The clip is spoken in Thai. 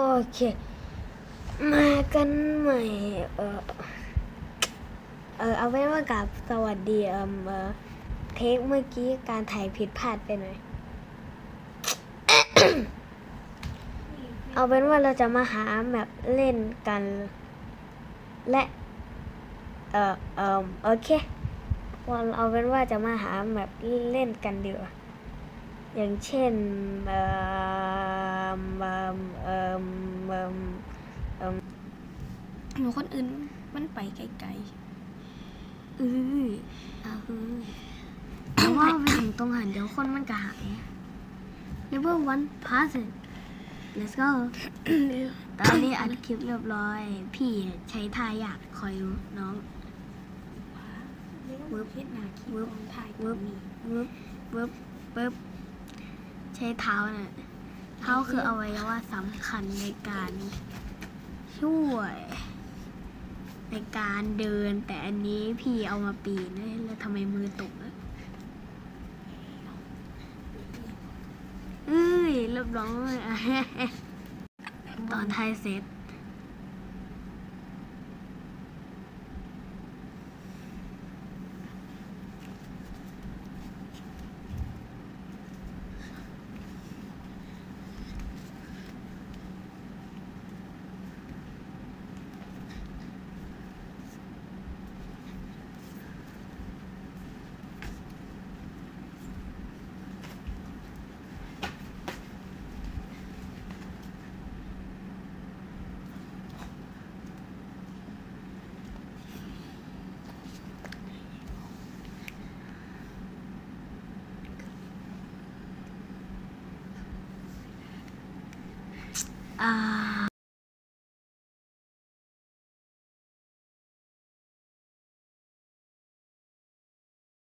โอเค มากันใหม่ เออเออเอาไว้ว่ากับสวัสดีเอมเออเทคเมื่อกี้การถ่ายผิดพลาดไปหน่อย เอาเป็นว่าเราจะมาหาแบบเล่นกัน และ เออเออโอเคว่าเอาเป็นว่าจะมาหาแบบเล่นกันดีกว่าอย่างเช่น เออ เออเออเออเออหนูคนอื่นมันไปไกลเออเอาเออแต่ว่าไปถึงตรงหันเดี๋ยวคนมันก็หาย level one pass it let's go ๆตอนนี้อัดคลิปเรียบร้อย พี่ใช้ท่าอยากคอยดูน้องเวิร์บเฮ็ดหนาคีย์ของไทยเวิร์บมีวึบวึบวึบใช้เท้าน่ะ เท้าคืออวัยวะสำคัญในการช่วย ในการเดิน แต่อันนี้พี่เอามาปีนเอ้แล้วทำไมมือตกอะเอ้ยรับร้อยอะตอนท้ายเสร็จ อ่า